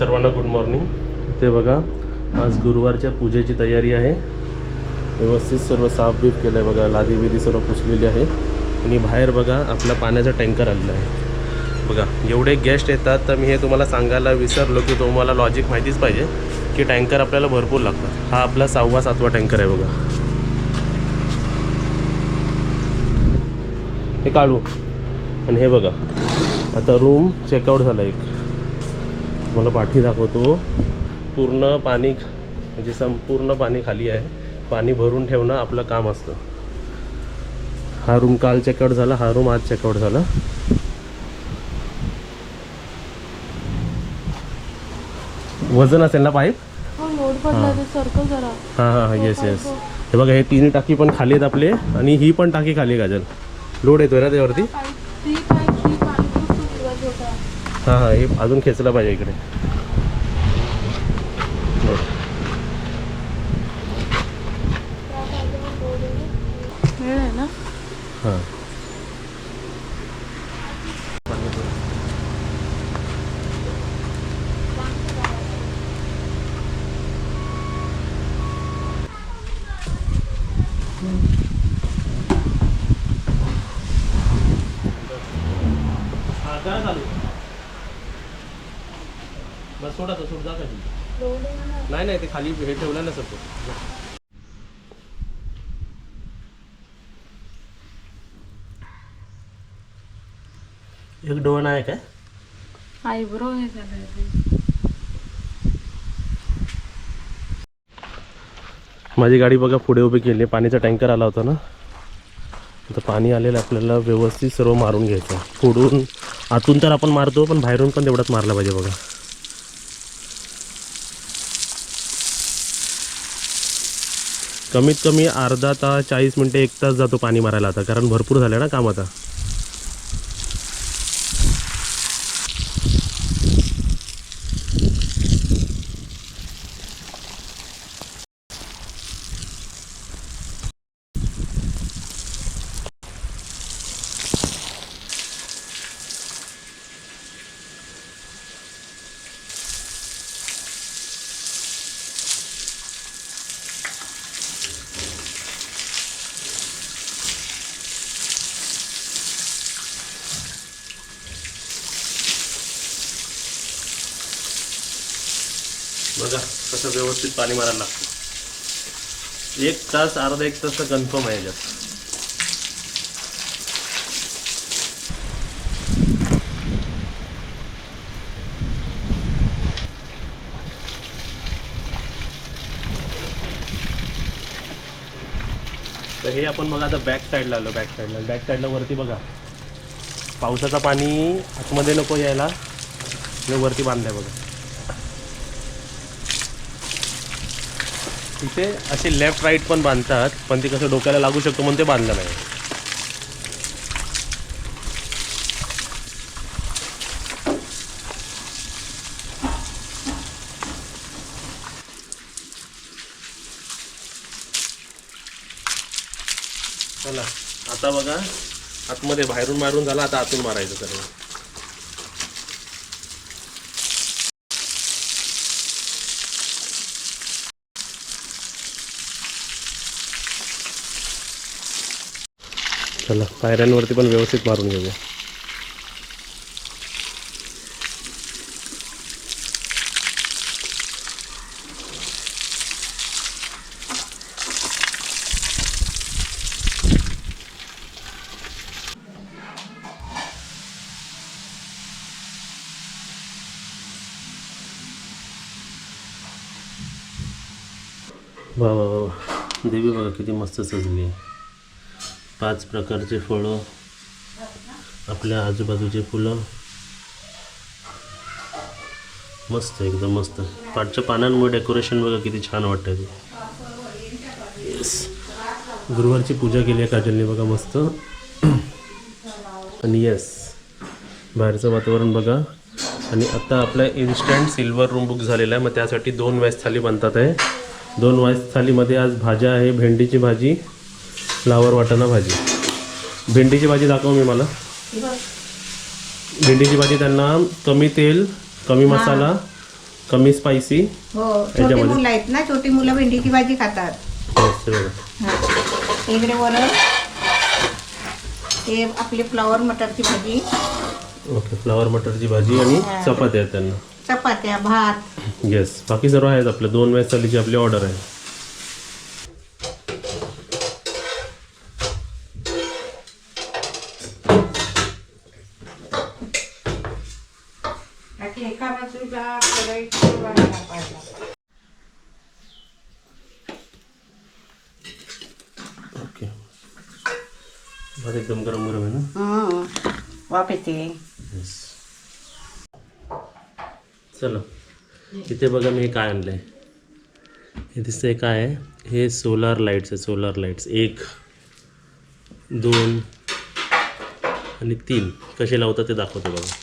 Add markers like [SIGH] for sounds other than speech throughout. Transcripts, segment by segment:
सर्वांना good morning ते बघा आज गुरुवारच्या पूजेची तयारी आहे. व्यवस्थित सर्व साफ बीफ केलं आहे बघा लादी बिदी सर्व पुसलेली आहे. आणि बाहेर बघा आपला पाण्याचा टँकर आलेला आहे. बघा एवढे गेस्ट येतात तर मी हे तुम्हाला सांगायला विसरलो की तुम्हाला लॉजिक माहितीच पाहिजे की टँकर आपल्याला भरपूर लागतात. हा आपला सहावा सातवा टँकर आहे बघा. हे काढू. आणि हे बघा आता रूम चेकआउट झाला एक. मला पाठी दाखवतो. पूर्ण पाणी म्हणजे संपूर्ण पाणी खाली आहे. पाणी भरून ठेवणं आपलं काम असतं. हा रूम काल चेकआउट झाला हा रूम आज चेकआउट झाला. वजन असेल ना पाईप? हो लोड पडला ते सर्कल जरा. हां हां हां येस येस हे. बघा हे तिन्ही टाकी पण खाली आहेत आपले आणि ही पण टाकी खाली काजल. लोड येतोय ना त्यावरती? हां हां हे अजून खेचलं पाहिजे इकडे वेळ आहे ना हां बस सोडा तो सोड जा नाही नाही ते खाली हे ठेवलं ना सपोज एक डोळा आहे काय? आयब्रो हे माझी गाडी बघा पुढे उभी केली. पाणीचा टँकर आला होता ना? तर पाणी आलेलं आपल्याला व्यवस्थित सर्व मारून घ्यायचं पुढून आतून तर आपण मारतो पण बाहेरून पण तेवढाच मारला पाहिजे बघा. कमीत कमी अर्धा तास चाळीस मिनटं एक तास जातो पाणी मारायला आता कारण भरपूर झालं ना काम आता. बघा कसं व्यवस्थित पाणी मारायला लागतं. एक तास अर्धा एक तास कन्फर्म आहे याच्यात. तर हे आपण बघा आता बॅक साईडला आलो बॅक साईडला बॅक साईडला वरती बघा. पावसाचं पाणी आतमध्ये नको यायला. हे वरती बांधलंय बघा. तिथे असे लेफ्ट राईट पण बांधतात पण ते कसं डोक्याला लागू शकतो म्हणून ते बांधलं नाही. चला आता बघा आतमध्ये बाहेरून मारून झाला आता आतून मारायचं सर्व चला पायऱ्यांवरती पण व्यवस्थित मारून घेऊया वा वा वा वा. देवी बघा किती मस्त सजली आहे पाच प्रकारचे फळं आपल्या आजूबाजूचे फुलं. मस्त एकदम मस्त. पाठच्या पानांमुळे डेकोरेशन बघा किती छान वाटतं ते. येस गुरुवारची पूजा केली आहे काजलने बघा मस्त. [CLEARS THROAT] आणि येस बाहेरचं वातावरण बघा. आणि आता आपला इन्स्टंट सिल्वर रूम बुक झालेला आहे मग त्यासाठी दोन वॅस थाली बनतात आहे. दोन वॅस थालीमध्ये आज भाज्या आहे भेंडीची भाजी फ्लावर वाटाणा भाजी. भेंडीची भाजी दाखव मी मला. भेंडीची भाजी त्यांना कमी तेल कमी मसाला कमी स्पायसी हो छोटी? मुलं आहेत ना छोटी मुलं भेंडीची भाजी खातात. हा. इकडे वरण. हे आपली फ्लॉवर मटरची भाजी. ओके फ्लावर मटरची भाजी आणि. चपात्या आहेत त्यांना. चपात्या भात. येस बाकी सर्व आहेत आपले दोन वेळेस थालीची आपली ऑर्डर आहे बाकी एका बाजूला ओके. भात एकदम गरम गरम आहे ना? हं. वाफ येते येस चला. इथे बघा मी हे काय आणलं आहे हे दिसतंय काय आहे? हे सोलार लाईट्स आहे सोलार लाईट्स एक दोन आणि तीन. कसे लावतात ते दाखवतो बघा.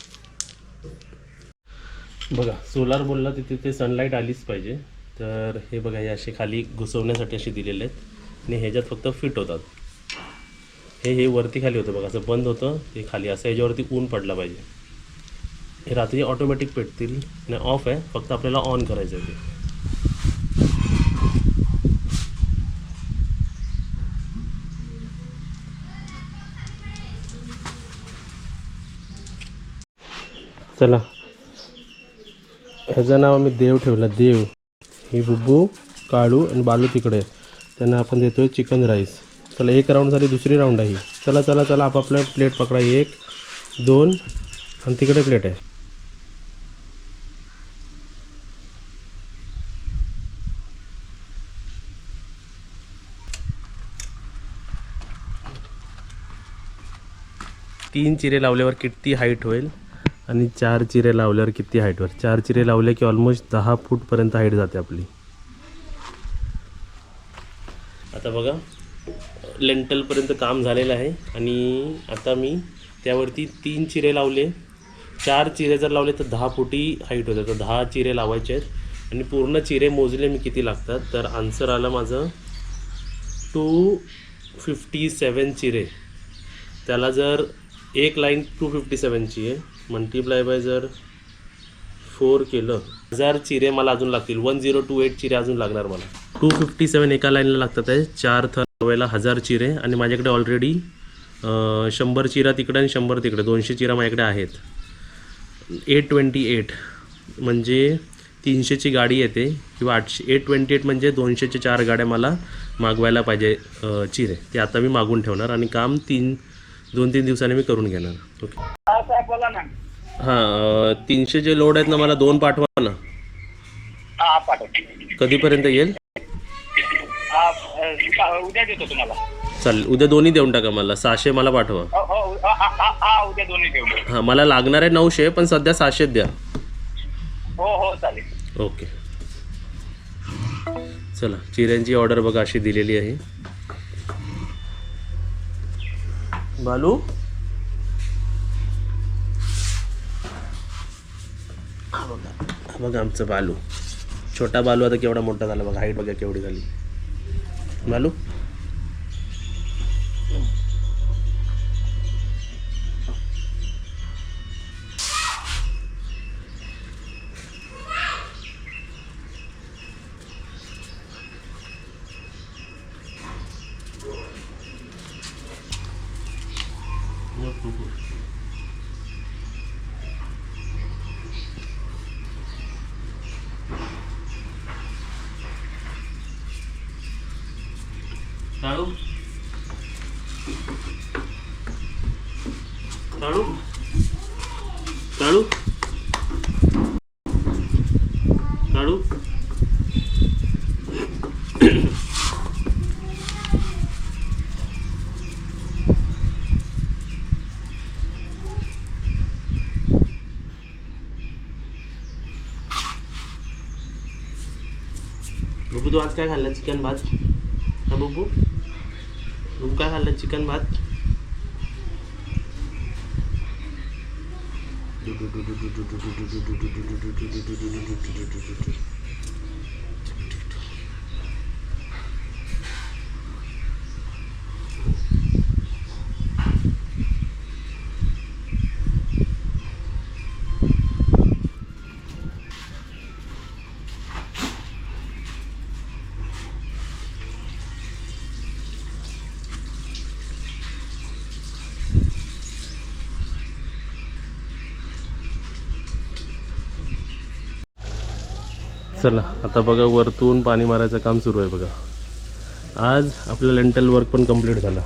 बघा सोलार बोलला तिथे ते सनलाईट आलीच पाहिजे. तर हे बघा हे असे खाली घुसवण्यासाठी असे दिलेले आहेत. आणि ह्याच्यात फक्त फिट होतात. हे हे वरती खाली होतं बघा असं बंद होतं. ते खाली असं ह्याच्यावरती ऊन पडला पाहिजे. हे रात्री ऑटोमॅटिक पेटतील आणि ऑफ आहे. फक्त आपल्याला ऑन करायचं आहे ते. चला ह्याचं नाव आम्ही देव ठेवलं देव. ही बुब्बू काळू आणि बालू तिकडे. आहे. त्यांना आपण देतो आहे चिकन राईस चला एक राऊंड झाली दुसरी राऊंड आहे चला चला चला आपापल्या प्लेट पकडा. एक दोन आणि तिकडे प्लेट आहे. तीन चिरे लावल्यावर किती हाईट होईल? आणि चार चिरे लावल्यावर किती हाईटवर चार चिरे लावले की ऑलमोस्ट दहा फूटपर्यंत हाईट जाते आपली. आता बघा लेंटलपर्यंत काम झालेलं आहे आणि आता मी त्यावरती तीन चिरे लावले. चार चिरे जर लावले तर दहा फुटी हाईट होते. तर दहा चिरे लावायचे आहेत आणि पूर्ण चिरे मोजले मी किती लागतात? तर आन्सर आलं माझं टू फिफ्टी सेवन चिरे. त्याला जर एक लाईन टू फिफ्टी सेवनची आहे मल्टिप्लाय बाय जर फोर केलं हजार चिरे मला अजून लागतील. वन झिरो टू एट चिरे अजून लागणार मला. टू फिफ्टी सेवन एका लाईनला लागतात आहे. चार थरवायला हजार चिरे आणि माझ्याकडे ऑलरेडी शंभर चिरा तिकडे आणि शंभर तिकडे. दोनशे चिरा माझ्याकडे आहेत. एट ट्वेंटी एट म्हणजे तीनशेची गाडी येते किंवा आठशे एट ट्वेंटी एट म्हणजे दोनशेचे चार गाड्या मला मागवायला पाहिजे चिरे. ते आता मी मागून ठेवणार आणि काम तीन दोन तीन दिवसांनी मी करून घेणार. ओके हां अ, तीनशे जे लोड आहेत ना मला दोन पाठवा ना. हा कधीपर्यंत येईल? हा उद्या देतो तुम्हाला. चालेल उद्या दोन्ही देऊन टाका मला सहाशे मला पाठवा. हो हो हा, हा, हा, हा उद्या दोन्ही देऊ हां मला लागणार आहे नऊशे पण सध्या सहाशेच द्या. हो हो चालेल. ओके. चला चिऱ्यांची ऑर्डर बघा अशी दिलेली आहे. बालू? हा बघा हा बघा आमचं बालू. छोटा बालू आता केवढा मोठा झाला बघा हाईट बघा केवढी झाली. बालू? तळू तळू तळू तळू बघू तू आज काय खाल्लं? चिकन भात? हा ঢুমকা খালে চিকেন ভাত do do do do do do do do do do do do do do do do do do चला आता बघा वरतून पाणी मारायचं काम सुरू आहे बघा. आज आपलं लेंटल वर्क पण कंप्लीट झालं.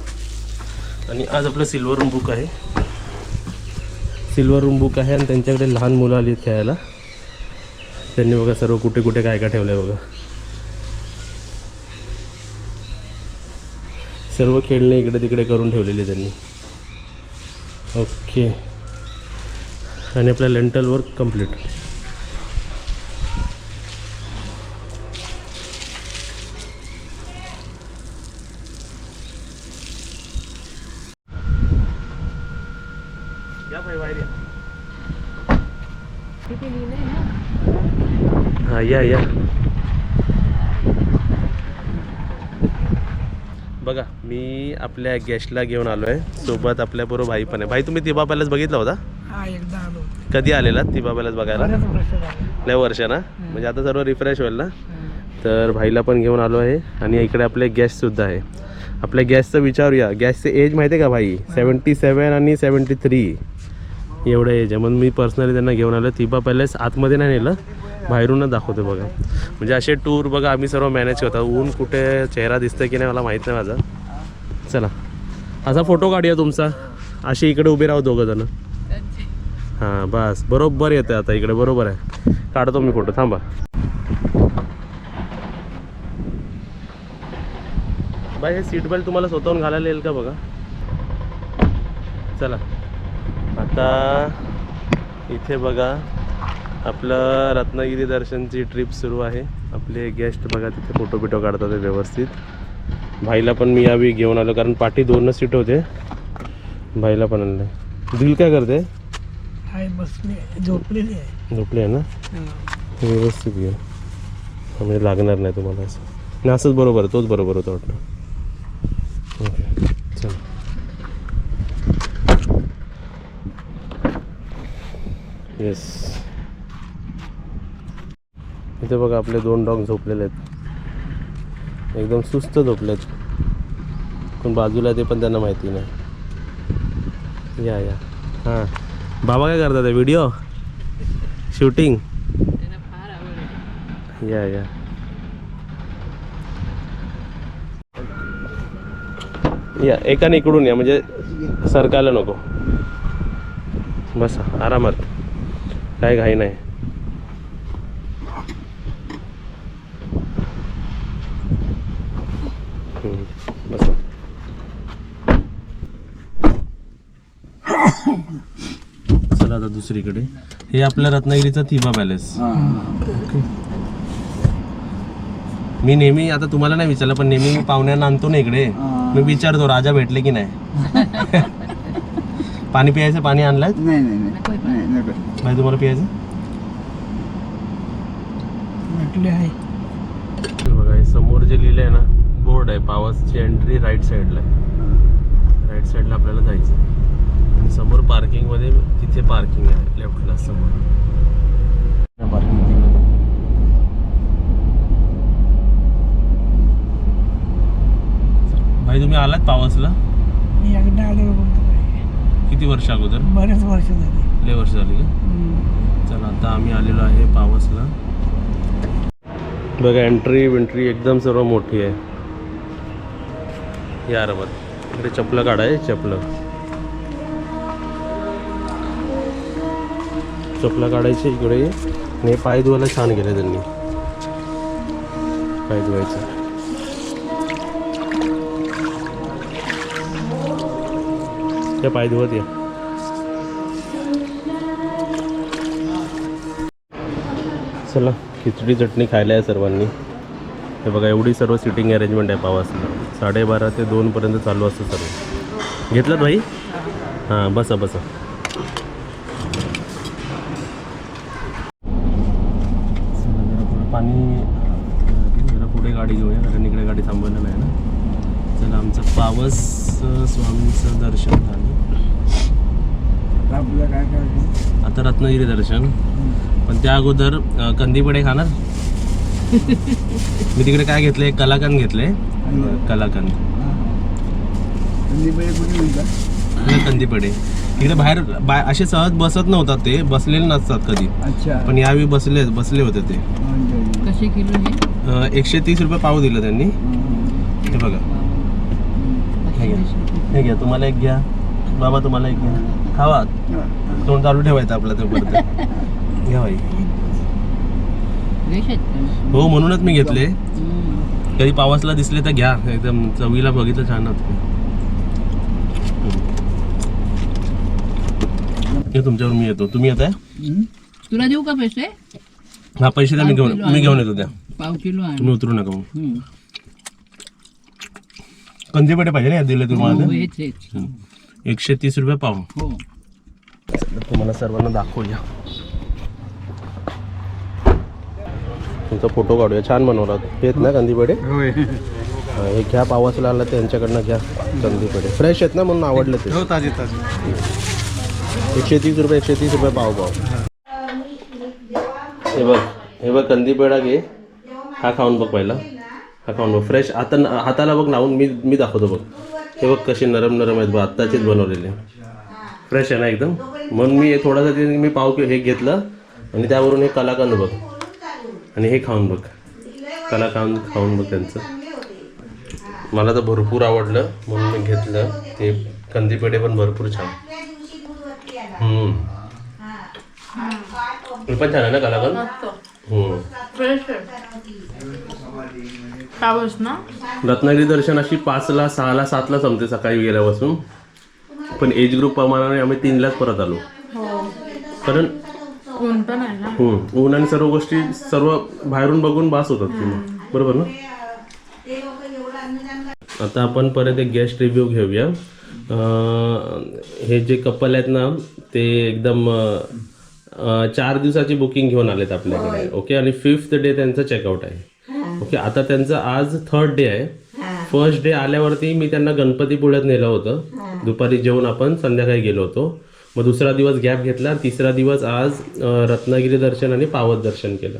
आणि आज आपलं सिल्वर रूम बुक आहे. सिल्वर रूम बुक आहे आणि त्यांच्याकडे लहान मुलं आली आहेत खेळायला. त्यांनी बघा सर्व कुठे कुठे काय काय ठेवलं आहे बघा. सर्व खेळणे इकडे तिकडे करून ठेवलेले त्यांनी. ओके आणि आपलं लेंटल वर्क कंप्लीट या भाई बाहेर या किती लिहिलंय ना हा या या बघा मी आपल्या गेस्टला घेऊन आलो आहे सोबत आपल्याबरोबर भाई पण आहे. भाई तुम्ही तिबा पॅलेस बघितला होता? हा कधी आलेला तिबा पॅलेस बघायला? लय वर्ष ना? म्हणजे आता सर्व रिफ्रेश होईल ना? तर भाईला पण घेऊन आलो आहे आणि इकडे आपले गॅससुद्धा आहे. आपल्या गॅसचं विचारूया. गॅसचे एज माहिती आहे का भाई? सेवन्टी सेवन आणि सेवन्टी थ्री एवढं एज आहे. म्हणून मी पर्सनली त्यांना घेऊन आलो तिबा पॅलेस आतमध्ये नाही नेलं. बाहेरूनच दाखवतो बघा. म्हणजे असे टूर बघा आम्ही सर्व मॅनेज करतो. ऊन कुठे चेहरा दिसतं की नाही मला माहीत नाही माझा. चला. असा फोटो काढूया तुमचा. अशी इकडे उभे राहू दोघं जण. हां बस. बरोबर येतं आता इकडे. बरोबर आहे. काढतो मी फोटो थांबा. बाय हे सीट बेल्ट तुम्हाला स्वतःहून घालायला येईल का बघा? चला. आता इथे बघा आपलं रत्नागिरी दर्शनची ट्रिप सुरू आहे. आपले गेस्ट बघा तिथे फोटो बिटो काढतात व्यवस्थित. भाईला पण मी यावेळी घेऊन आलो कारण पाठी दोनच सीट होते. भाईला पण आणलं दिल काय करते? झोपलेली आहे. झोपली आहे ना? व्यवस्थित घे. म्हणजे लागणार नाही तुम्हाला असं. नाही असंच बरोबर आहे, तोच बरोबर होता वाटतं. ओके चल. येस इथे बघा आपले दोन डॉग झोपलेले आहेत. एकदम सुस्त झोपल्यात पण बाजूला ते पण त्यांना माहिती नाही. या या. हां. बाबा काय करतात व्हिडिओ? शूटिंग? या या. या एकाने इकडून या म्हणजे सरकायला नको. बसा आरामात. काय घाई नाही हम्म, बसा चला आता दुसरीकडे. हे आपल्या रत्नागिरीचा थिबा पॅलेस. मी नेहमी आता तुम्हाला नाही विचारलं पण नेहमी मी पाहुण्यांना आणतो ना इकडे. मी विचारतो राजा भेटले की नाही? [LAUGHS] पाणी प्यायचं पाणी आणलंय? नाही नाही नाही. नको भाई तुम्हाला प्यायचं? हे बघा हे समोर जे लिहिलं आहे ना बोर्ड आहे पावसची एंट्री राईट साईडला आहे. राईट साईडला आपल्याला जायचं आहे. आणि समोर पार्किंगमध्ये तिथे पार्किंग आहे लेफ्टला समोर. पार्किंग भाई तुम्ही आलात पावसला? मी एकदा आलो. किती वर्ष अगोदर? बरेच वर्ष झाले. लय वर्ष झाली का? चला आता आम्ही आलेलो आहे पावसला. बघा एंट्री विंट्री एकदम सर्व मोठी आहे. या रमत इकडे चपलं काढाय चपलं. चपला काढायची इकडे. आणि पाय धुवायला छान केलं त्यांनी. पाय धुवायचं. त्या पाय धुवत या. चला खिचडी चटणी खायला आहे सर्वांनी. हे बघा एवढी सर्व सिटिंग अरेंजमेंट आहे पावासला साडेबारा ते दोनपर्यंत चालू असतं सर्व. घेतलात भाई? हां बसा बसा चला पाणी जरा पुढे गाडी घेऊया कारण इकडे गाडी थांबवायला नाही ना. चला आमचं पावस स्वामींचं दर्शन झालं. काय आता रत्नागिरी दर्शन. पण त्या अगोदर कंदीपडे खाणार? मी तिकडे काय घेतले कलाकंद घेतले कलाकंद. कुठे म्हणतात आणि कंदीपडे तिकडे बाहेर बा असे सहज बसत नव्हतात ते बसलेले नसतात कधी. अच्छा. पण यावेळी बसले बसले होते ते. कसे किलो हे? अं, एकशे तीस रुपये पाव दिलं त्यांनी. हे बघा. हे घ्या. हे घ्या तुम्हाला एक घ्या. बाबा तुम्हाला एक घ्या. खावा. तोंड चालू ठेवायचं आपलं ते परत. घ्या बाई. फ्रेश आहेत का? हो म्हणूनच मी घेतले. हम्म. कधी पावसला दिसले तर घ्या. एकदम चवीला बघितलं छान होतं हे तुमच्यावर मी येतो. तुम्ही येत आहे हम्म. तुला देऊ का पैसे? हा पैसे द्या मी घेऊन मी घेऊन येतो त्या. पाव किलो आण तुम्ही उतरू नका मग. हम्म. कंदीपेटे पाहिजे ना दिले तुम्हाला हो? हेच हेच. एकशे तीस रुपये पाव. हो. तुम्हाला सर्वांना दाखवूया. तुमचा फोटो काढूया. छान बनवला हेच ना कंदीपेडे हा, हे घ्या पावासला आला त्यांच्याकडनं घ्या कंदीपेडे फ्रेश आहेत ना म्हणून आवडलं ते. हो ताजे ताजे. एकशे तीस रुपये एकशे तीस रुपये पाव पाव. हे बघ हे बघ कंदी पेढा घे. हा खाऊन बघ पहिला. हा खाऊन बघ. फ्रेश आता हाताला बघ लावून मी मी दाखवतो बघ. हे बघ कसे नरम नरम आहेत बघ आत्ताचेच बनवलेले. फ्रेश आहे ना एकदम? म्हणून मी हे थोडासा मी पाव हे घेतलं. आणि त्यावरून हे कलाकंद बघ. आणि हे खाऊन बघ. कलाकंद खाऊन बघ त्यांचं. मला तर भरपूर आवडलं म्हणून मी घेतलं. ते कंदी पेढे पण भरपूर छान. हम्म. हे पण छान आहे ना कलाकंद हम्म. पाऊस ना रत्नागिरी दर्शन अशी पाचला सहाला सातला संपते सकाळी गेल्यापासून पण एज ग्रुप प्रमाणाने आम्ही तीनलाच परत आलो. कारण ऊन पण आहे ना? हम्म, ऊन आणि सर्व गोष्टी सर्व बाहेरून बघून बास होतात मग. बरोबर ना? आता आपण परत एक गेस्ट रिव्ह्यू घेऊया. हे जे कपल आहेत ना ते एकदम चार दिवसाची बुकिंग घेऊन आलेत आपल्याकडे ओके आणि फिफ्थ डे त्यांचं चेकआउट आहे. ओके आता त्यांचं आज थर्ड डे आहे. फर्स्ट डे आल्यावरती मी त्यांना गणपतीपुळ्यात नेलं होतं. दुपारी जेवण आपण संध्याकाळी गेलो होतो. मग दुसरा दिवस गॅप घेतला. तिसरा दिवस आज रत्नागिरी दर्शन आणि पावत दर्शन केलं.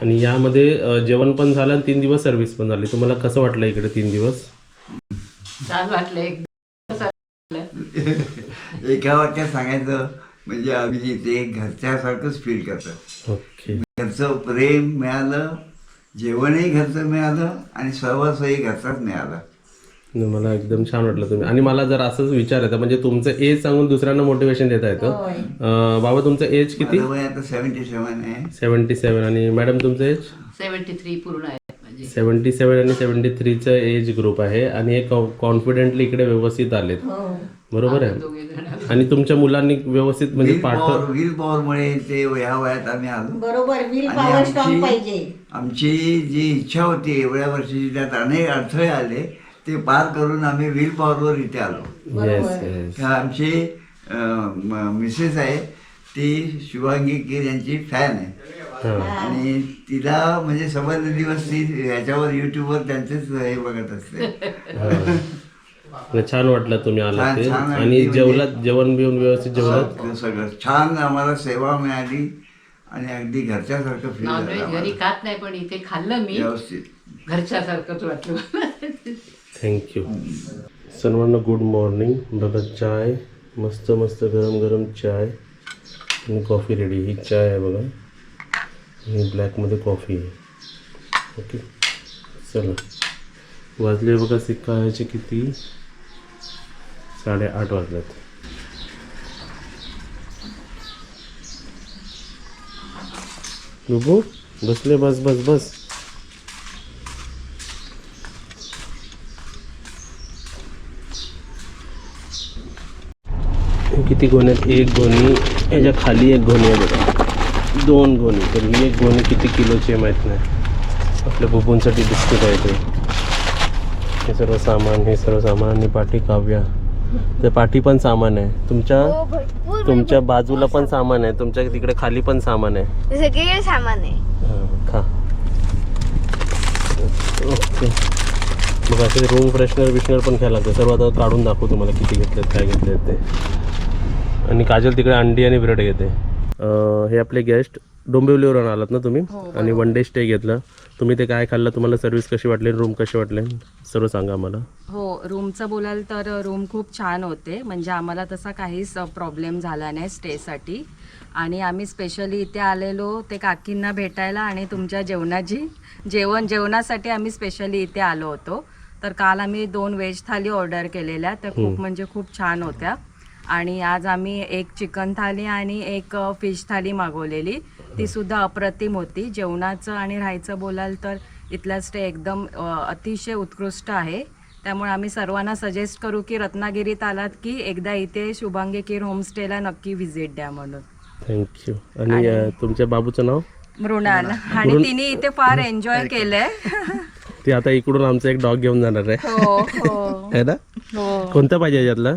आणि यामध्ये जेवण पण झालं आणि तीन दिवस सर्व्हिस पण झाली. तुम्हाला कसं वाटलं इकडे तीन दिवस? छान वाटलं एक [LAUGHS] एका वाक्यात सांगायचं म्हणजे आम्ही इथे घरच्यासारखंच फील करतो ओके. घरचं प्रेम मिळालं जेवणही घरचं मिळालं आणि सर्वस्वही घरचाच मिळालं. मला एकदम छान वाटलं तुम्ही. आणि मला जर असंच विचारायचं म्हणजे तुमचं एज सांगून दुसऱ्यांना मोटिवेशन देता येतं. बाबा तुमचं एज किती? सेव्हन्टी सेवन आहे. सेवन्टी सेवन आणि मॅडम तुमचं एज सेव्हन्टी थ्री पूर्ण म्हणजे सेवन्टी सेवन आणि सेवन्टी थ्रीचं एज ग्रुप आहे आणि हे कॉन्फिडेंटली इकडे व्यवस्थित आलेत. बरोबर आहे? आणि तुमच्या मुलांनी व्यवस्थित म्हणजे व्हील पाठ पॉवर व्हील पॉवरमुळे ते ह्या वयात आम्ही आलो. बरोबर विल आणि पॉवर स्ट्रॉंग आमची पाहिजे. आमची जी इच्छा होती एवढ्या वर्षाची त्यात अनेक अडथळे आले ते पार करून आम्ही व्हील पॉवरवर इथे आलो. येस येस का आमची अं, म- मिसेस आहे ती शिवांगी कीर यांची फॅन आहे. आणि तिला म्हणजे समज दिवस ती याच्यावर युट्यूबवर त्यांचेच हे बघत असते. छान वाटलं तुम्ही आला आणि अगदी जेवलात जेवण बिवून व्यवस्थित जेवलात? सगळं- छान आम्हाला सेवा मिळाली आणि अगदी घरच्यासारखं फील झालं घरी. खात नाही पण इथे खाल्लं मी. व्यवस्थित. घरच्यासारखंच वाटलं थँक्यू सर्वांना गुड मॉर्निंग बघा चाय. मस्त मस्त गरम गरम चाय. आणि कॉफी रेडी ही चाय आहे बघा. ब्लॅकमध्ये कॉफ़ी आहे ओके चला। वाजले बघा सिक्काचे किती साडेआठ वाजल्यात बघू बसले बस बस बस किती आहेत एक गोणी याच्या खाली एक गोणी आहे बघा दोन गोणी तर ही एक गोणी किती किलोची आहे माहीत नाही. आपल्या बुबूंसाठी बिस्किट आहे ते. हे सर्व सामान हे सर्व सामान आणि पाठी काव्या. ते पाठी पण सामान आहे. तुमच्या तुमच्या बाजूला पण सामान. आहे. तुमच्या तिकडे खाली पण सामान आहे. सगळे सामान आहे. हां खा. ओके. मग असे रूम फ्रेशनर विशनर पण घ्यायला लागतं. सर्व आता काढून दाखवू तुम्हाला किती घेतलेत काय घेतलेत ते. आणि काजल तिकडे अंडी आणि ब्रेड घेते. अं, हे आपले गेस्ट डोंबिवलीवरून आलात ना तुम्ही? आणि वन डे स्टे घेतलं. तुम्ही ते काय खाल्लं? तुम्हाला सर्व्हिस कशी वाटली? रूम कसे वाटले? सर्व सांगा मला हो रूमचं बोलाल तर रूम खूप छान होते. म्हणजे आम्हाला तसा काहीच प्रॉब्लेम झाला नाही स्टेसाठी आणि आम्ही स्पेशली इथे आलेलो ते काकींना भेटायला आणि तुमच्या जेवणाची जेवण जेवणासाठी आम्ही स्पेशली इथे आलो होतो. तर काल आम्ही दोन व्हेज थाली ऑर्डर केलेल्या त्या खूप म्हणजे खूप छान होत्या. आणि आज आम्ही एक चिकन थाली आणि एक फिश थाली मागवलेली. ती सुद्धा अप्रतिम होती. जेवणाचं आणि राहायचं बोलाल तर इथला स्टे एकदम अतिशय उत्कृष्ट आहे. त्यामुळे आम्ही सर्वांना सजेस्ट करू की रत्नागिरीत आलात की एकदा इथे शुभांगी किर होमस्टेला नक्की व्हिजिट द्या म्हणून. थँक्यू आणि तुमच्या बाबूचं नाव? मृणाल. आणि तिने इथे फार एन्जॉय केलंय. ते आता इकडून आमचं एक डॉग घेऊन जाणार आहे. हो हो. है ना? हो. कोणतं पाहिजे यातलं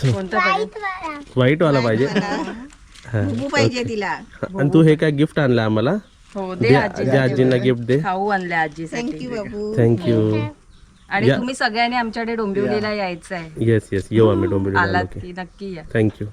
कोणतं पाहिजे व्हाईट वाला पाहिजे. हा. पाहिजे तिला. आणि तू हे काय गिफ्ट आणलं आम्हाला? हो दे आजी दे आजींना गिफ्ट दे. खाऊ आणले आजीसाठी बाबू. थँक्यू आणि या. तुम्ही सगळ्यांनी आमच्याकडे डोंबिवलीला यायचं आहे येस येस येऊ आम्ही आलात की नक्की या. थँक्यू.